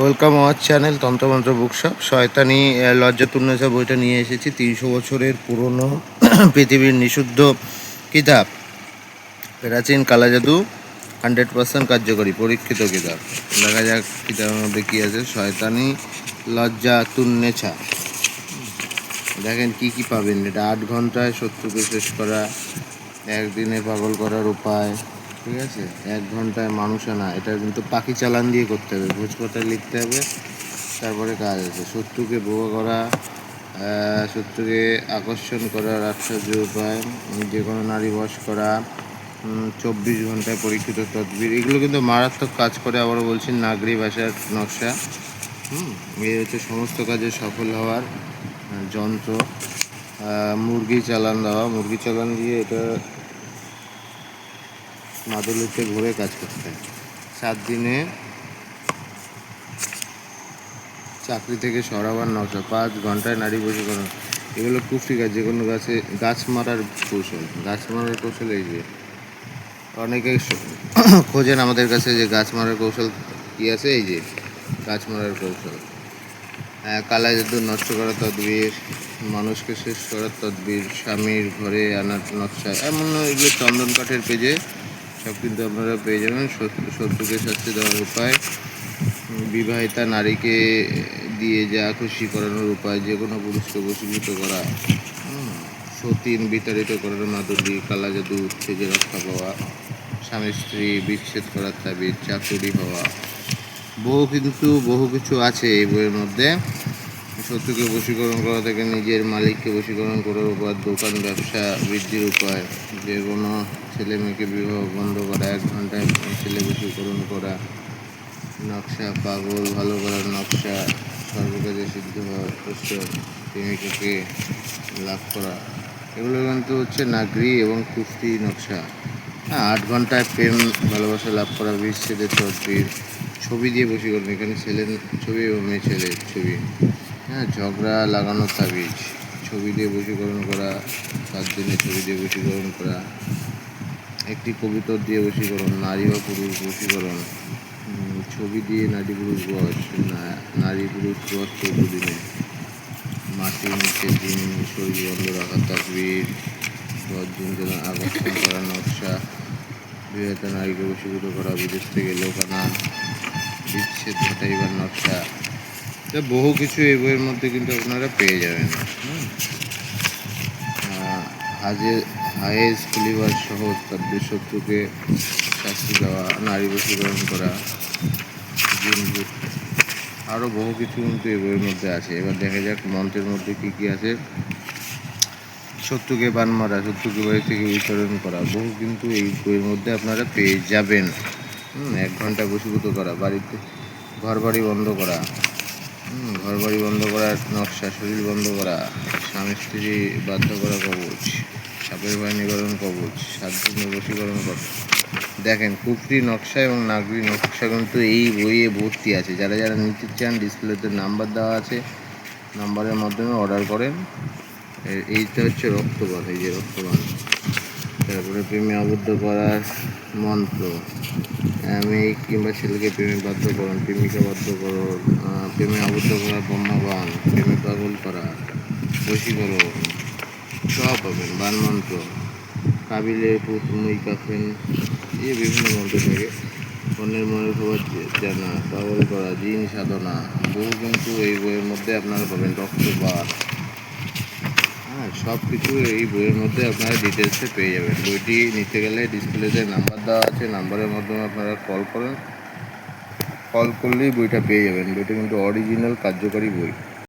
Welcome our channel তন্ত্রমন্ত্র bookshop শয়তানি আহ, লজ্জা তুন্নেসা বইটা নিয়ে এসেছি তিনশো বছরের পুরনো পৃথিবীর নিষিদ্ধ কিতাব। প্রাচীন কালা জাদু হান্ড্রেড পার্সেন্ট কার্যকরী পরীক্ষিত কিতাব। দেখা যাক কিতাবের মধ্যে কী আছে। শয়তানি লজ্জা তুন্নেছা দেখেন কি কি পাবেন। এটা আট ঘন্টায় শত্রুকে শেষ করা একদিনে পাগল করার উপায়। ঠিক আছে? এক ঘন্টায় মানুষ আনা এটা কিন্তু পাখি চালান দিয়ে করতে হবে। ভোজপাতায় লিখতে হবে, তারপরে কাজ আছে। শত্রুকে বোবা করা শত্রুকে আকর্ষণ করার আশ্চর্য উপায় যে কোনো নারী বশ করা চব্বিশ ঘন্টায় পরীক্ষিত তদবির, এগুলো কিন্তু মারাত্মক কাজ করে আবারও বলছি নাগরি ভাষার নকশা। হুম, এই হচ্ছে সমস্ত কাজে সফল হওয়ার যন্ত্র। মুরগি চালান দেওয়া, মুরগি চালান দিয়ে এটা মাদুলিতে ঘুরে কাজ করতে। সাত দিনে চাকরি থেকে সরাবার নকশা পাঁচ ঘন্টায় নারী বশীকরণ। এগুলো কুফরি কাজ যে কোনো গাছে গাছ মারার কৌশল। গাছ মারার কৌশল এই যে অনেকে খোঁজেন আমাদের কাছে যে গাছ মারার কৌশল কী আছে এই যে গাছ মারার কৌশল। হ্যাঁ, কালা জাদু নষ্ট করার তদবির মানুষকে শেষ করার তদবির স্বামীর ঘরে আনার নকশা এমন এগুলো চন্দন কাঠের পেজে সব কিন্তু আপনারা পেয়ে যাবেন। শত্রু- শত্রুকে শাস্তি দেওয়ার উপায়। বিবাহিতা নারীকে দিয়ে যা খুশি করানোর উপায়, যে কোনো পুরুষকে বশীভূত করা সতীন বিতাড়িত করার মাদুলি কালা জাদু উচ্ছেজে রক্ষা পাওয়া, স্বামী স্ত্রী বিচ্ছেদ করার তাবিজ চাকুরি হওয়া, বহু কিন্তু, বহু কিছু আছে এই বইয়ের মধ্যে। শত্রুকে বশীকরণ করা থেকে নিজের মালিককে বশীকরণ করার উপায় দোকান ব্যবসা বৃদ্ধির উপায়। যে কোনো ছেলে মেয়েকে বিবাহ বন্ধ করা, এক ঘন্টায় ছেলে বশীকরণ করা, নকশা পাগল, ভালো করার নকশা, সর্বকাজে সিদ্ধ হওয়া প্রেমিকাকে লাভ করা, এগুলো কিন্তু হচ্ছে নাগরি এবং কুফরি নকশা। হ্যাঁ আট ঘন্টায় প্রেম, ভালোবাসা লাভ করা, বিচ্ছেদের তদবির, ছবি দিয়ে বশীকরণ, এখানে ছেলের ছবি এবং মেয়ে ছেলের ছবি। হ্যাঁ ঝগড়া লাগানো তাবিজ। ছবি দিয়ে বশীকরণ করা সাত দিনে ছবি দিয়ে বশীকরণ করা। একটি কবিতর দিয়ে বশীকরণ, নারী বা পুরুষ বশীকরণ। ছবি দিয়ে নারী পুরুষ বস নারী পুরুষ বস চৌদ্দ দিনে। মাটির নিচে দিন শরীর বন্ধ রাখা তাকবির দিন যেন আকর্ষণ করা, নকশা। বিবাহিত নারীকে বশীভূত করা, বিদেশ থেকে লোক আনা। বিচ্ছেদ ঘটাইবার নকশা। বহু কিছু এই বইয়ের মধ্যে কিন্তু আপনারা পেয়ে যাবেন। হাজে হায়েজ খুলিবার সহজ তাদের শত্রুকে শাস্তি দেওয়া, নারী বশীকরণ করা আরও বহু কিছু কিন্তু এই বইয়ের মধ্যে আছে। এবার দেখা যাক মন্ত্রের মধ্যে কি কি আছে। শত্রুকে বান মারা, শত্রুকে বাড়ি থেকে বিতরণ করা, বহু কিন্তু এই বইয়ের মধ্যে আপনারা পেয়ে যাবেন। এক ঘণ্টা বসীভূত করা, বাড়িতে ঘর বাড়ি বন্ধ করা ঘর বাড়ি বন্ধ করা নকশা শরীর বন্ধ করা, স্বামী স্ত্রী বাধ্য করা কবচ, সাপের ভয় নিবারণ কবচ দিনের বশীকরণ করা। দেখেন, কুফরি নকশা এবং নাগরি নকশা কিন্তু এই বইয়ে ভর্তি আছে। যারা যারা নিতে চান, ডিসপ্লেতে নাম্বার দেওয়া আছে, নাম্বারের মাধ্যমে অর্ডার করেন। এইটা হচ্ছে রক্তবান, এই যে রক্তবান। তারপরে প্রেমে আবদ্ধ করার মন্ত্র। মেয়ে কিংবা ছেলেকে প্রেমে বাধ্য করুন, প্রেমিকা বাধ্য করুন প্রেমে আবদ্ধ করার ব্রহ্মবান, প্রেমে পাগল করা বশীকরণ সব পাবেন, বান মন্ত্র। কাবিলের পুত, মুই, কাফেন, এই বিভিন্ন মন্ত্র থাকে অন্যের মনের খবর জানা, পাগল করা, জিন সাধনা। বহু কিন্তু এই বইয়ের মধ্যে আপনারা পাবেন রক্তপাত। হ্যাঁ সব কিছু এই বইয়ের মধ্যে আপনারা ডিটেলসে পেয়ে যাবেন। বইটি নিতে গেলে ডিসপ্লেতে নাম্বার দেওয়া আছে নাম্বারের মাধ্যমে আপনারা কল করেন। কল করলেই বইটা পেয়ে যাবেন। বইটা কিন্তু অরিজিনাল কার্যকারী বই।